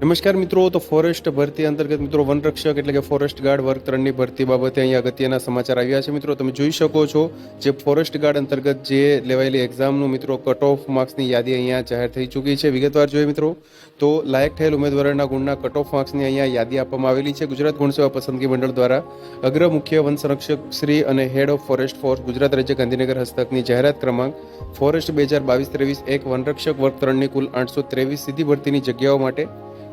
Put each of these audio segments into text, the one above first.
નમસ્કાર મિત્રો, તો ફોરેસ્ટ ભરતી અંતર્ગત મિત્રો વનરક્ષક એટલે કે ફોરેસ્ટ ગાર્ડ વર્ગ ત્રણની ભરતી બાબતે અહીંયા અગત્યના સમાચાર આવ્યા છે. મિત્રો, તમે જોઈ શકો છો જે ફોરેસ્ટ ગાર્ડ અંતર્ગત જે લેવાયેલી એક્ઝામનું મિત્રો કટ ઓફ માર્ક્સની યાદી અહીંયા જાહેર થઈ ચૂકી છે. વિગતવાર જોઈએ મિત્રો, તો લાયક થયેલ ઉમેદવારોના ગુણના કટ ઓફ માર્ક્સની અહીંયા યાદી આપવામાં આવેલી છે. ગુજરાત ગુણસેવા પસંદગી મંડળ દ્વારા અગ્ર મુખ્ય વન સંરક્ષક શ્રી અને head of forest force Gujarat રાજ્ય ગાંધીનગર હસ્તકની જાહેરાત ક્રમાંક ફોરેસ્ટ બે હજાર બાવીસ ત્રેવીસ એક વનરક્ષક વર્ગ ત્રણની કુલ આઠસો ત્રેવીસ સીધી ભરતીની જગ્યાઓ માટે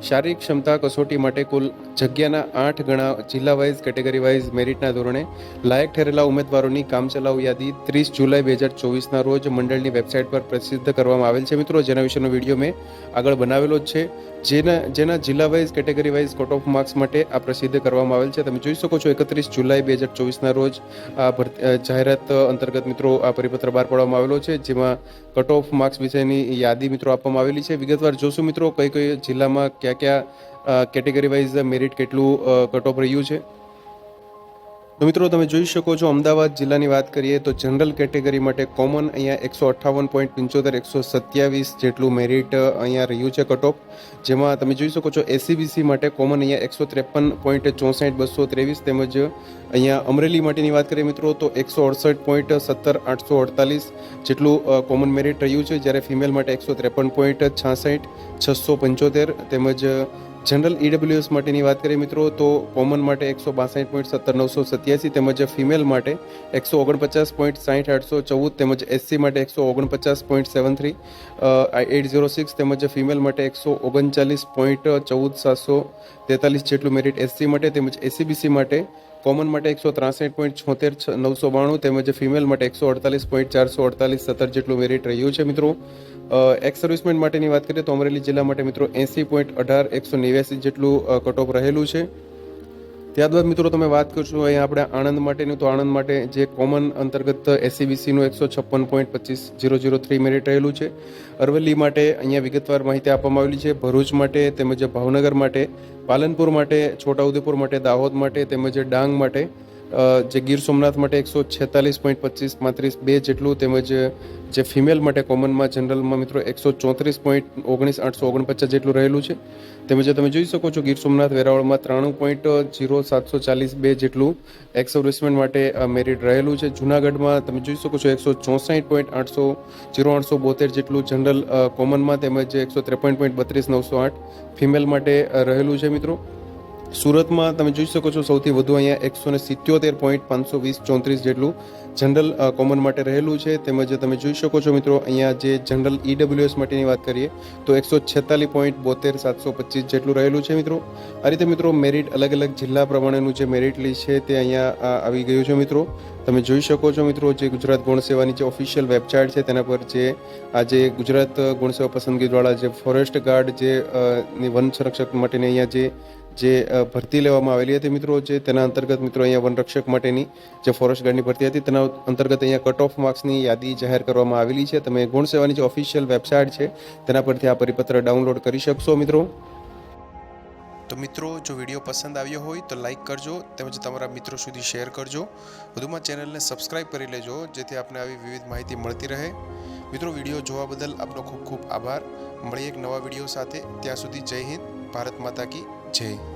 શારીરિક ક્ષમતા કસોટી માટે કુલ જગ્યાના આઠ ગણા જિલ્લા વાઇઝ કેટેગરી વાઇઝ મેરિટના ધોરણે લાયક ઠરેલા ઉમેદવારોની કામચલાઉ યાદી ત્રીસ જુલાઈ બે હજાર ચોવીસના રોજ મંડળની વેબસાઇટ પર પ્રસિદ્ધ કરવામાં આવેલ છે. મિત્રો, જેના વિશેનો વીડિયો મેં આગળ બનાવેલો જ છે. જેના જેના જિલ્લા wise category wise cut off marks માટે આ પ્રસિદ્ધ કરવામાં આવેલ છે. તમે જોઈ શકો છો, એકત્રીસ જુલાઈ બે હજાર ચોવીસના રોજ આ જાહેરાત અંતર્ગત મિત્રો આ પરિપત્ર બહાર પાડવામાં આવેલો છે. જેમાં કટ ઓફ માર્ક્સ વિશેની યાદી મિત્રો આપવામાં આવેલી છે. વિગતવાર જોશું મિત્રો કઈ કઈ જિલ્લામાં કયા કયા કેટેગરી વાઇઝ મેરિટ કેટલું કટ ઓફ રહ્યું છે? તો મિત્રો તમે જોઈ શકો છો, અમદાવાદ જિલ્લાની વાત કરીએ તો જનરલ કેટેગરી માટે કોમન અહીંયા એકસો અઠ્ઠાવન પોઈન્ટ પંચોતેર, એકસો સત્યાવીસ જેટલું મેરિટ અહીંયા રહ્યું છે કટ ઓફ જેમાં તમે જોઈ શકો છો એસીબીસી માટે કોમન અહીંયા એકસો ત્રેપન પોઈન્ટ ચોસઠ, બસો ત્રેવીસ તેમજ અહીંયા અમરેલી માટેની વાત કરીએ મિત્રો તો એકસો અડસઠ પોઈન્ટ સત્તર, આઠસો અડતાલીસ જેટલું કોમન મેરિટ રહ્યું છે. જ્યારે ફિમેલ માટે એકસો ત્રેપન પોઈન્ટ છાસઠ, છસો પંચોતેર તેમજ જનરલ ઈડબ્લ્યુએસ માટેની વાત કરીએ મિત્રો, તો કોમન માટે એકસો બાસઠ પોઈન્ટ સત્તર નવસો સત્યાસી તેમજ ફિમેલ માટે એકસો ઓગણપચાસ પોઈન્ટ સાઠ આઠસો ચૌદ તેમજ એસસી માટે એકસો ઓગણપચાસ point seven three eight zero six તેમજ ફિમેલ માટે એકસો ઓગણચાલીસ પોઈન્ટ ચૌદ સાતસો તેતાલીસ જેટલું મેરિટ એસસી માટે તેમજ એસીબીસી માટે કોમન માટે એકસો ત્રાસઠ પોઈન્ટ છોતેર નવસો બાણું તેમજ ફિમેલ માટે એકસો અડતાલીસ પોઈન્ટ ચારસો અડતાલીસ સત્તર જેટલું મેરિટ રહ્યું છે, મિત્રો. એક્સ સર્વિસમેન માટેની વાત કરીએ તો અમરેલી જિલ્લા માટે, મિત્રો, એંસી પોઈન્ટ અઢાર, એકસો નેવ્યાસી જેટલું કટઓફ રહેલું છે. ત્યારબાદ મિત્રો તમે વાત કરશો અહીંયા આપણે આણંદ માટેનું, તો આણંદ માટે જે કોમન અંતર્ગત એસસીબીસીનું એકસો છપ્પન પોઈન્ટ પચીસ જીરો જીરો થ્રી મેરિટ રહેલું છે. અરવલ્લી માટે અહીંયા વિગતવાર માહિતી આપવામાં આવેલી છે. ભરૂચ માટે તેમજ ભાવનગર માટે, પાલનપુર માટે, છોટાઉદેપુર માટે, દાહોદ માટે તેમજ ડાંગ માટે જે ગીર સોમનાથ માટે એકસો છેતાલીસ પોઈન્ટ પચીસ પાંત્રીસ બે જેટલું તેમજ જે ફિમેલ માટે કોમનમાં જનરલમાં મિત્રો એકસો ચોત્રીસ પોઈન્ટ ઓગણીસ આઠસો ઓગણપચાસ જેટલું રહેલું છે. તેમજ તમે જોઈ શકો છો ગીર સોમનાથ વેરાવળમાં ત્રાણું પોઈન્ટ જીરો સાતસો ચાલીસ બે જેટલું એક્સ સર્વિસમેન માટે મેરિટ રહેલું છે. જુનાગઢમાં તમે જોઈ શકો છો એકસો ચોસઠ પોઈન્ટ આઠસો જીરો આઠસો બોતેર જેટલું જનરલ કોમનમાં તેમજ એકસો ત્રેપન પોઈન્ટ બત્રીસ નવસો આઠ ફિમેલ માટે રહેલું છે મિત્રો. સુરતમાં તમે જોઈ શકો છો સૌથી વધુ અહીંયા એકસો ને સિત્યોતેર પોઈન્ટ પાંચસો વીસ ચોત્રીસ જેટલું જનરલ કોમન માટે રહેલું છે. તેમજ તમે જોઈ શકો છો મિત્રો અહીંયા જે જનરલ ઈડબ્લ્યુએસ માટેની વાત કરીએ તો એકસો છેતાલીસ પોઈન્ટ બોતેર સાતસો પચીસ જેટલું રહેલું છે મિત્રો. આ રીતે મિત્રો મેરિટ અલગ અલગ જિલ્લા પ્રમાણેનું જે મેરિટ લિસ્ટ છે તે અહીંયા આવી ગયું છે મિત્રો. તમે જોઈ શકો છો મિત્રો જે ગુજરાત ગુણ સેવાની જે ઓફિશિયલ વેબસાઇટ છે તેના પર જે આજે ગુજરાત ગુણ સેવા પસંદગી દ્વારા જે ફોરેસ્ટ ગાર્ડ જે વન સંરક્ષક માટેની અહીંયા જે જે ભરતી લેવામાં આવેલી હતી મિત્રો, જે તેના અંતર્ગત મિત્રો અહીંયા વનરક્ષક માટેની જે ફોરેસ્ટ ગાર્ડની ભરતી હતી, તેના અંતર્ગત અહીંયા કટ ઓફ માર્ક્સની યાદી જાહેર કરવામાં આવેલી છે. તમે ગુણ સેવાની જે ઓફિશિયલ વેબસાઇટ છે, તેના પરથી આ પરિપત્ર ડાઉનલોડ કરી શકશો મિત્રો. તો મિત્રો, જો વીડિયો પસંદ આવ્યો હોય, તો લાઈક કરજો, તેમજ તમારા મિત્રો સુધી શેર કરજો. વધુમાં ચેનલને સબસ્ક્રાઇબ કરી લેજો, જેથી આપને આવી વિવિધ માહિતી મળતી રહે. મિત્રો, વીડિયો જોવા બદલ આપનો ખૂબ ખૂબ આભાર. મળીએ એક નવા વીડિયો સાથે. ત્યાં સુધી જય હિન્દ, ભારત માતા કી. જય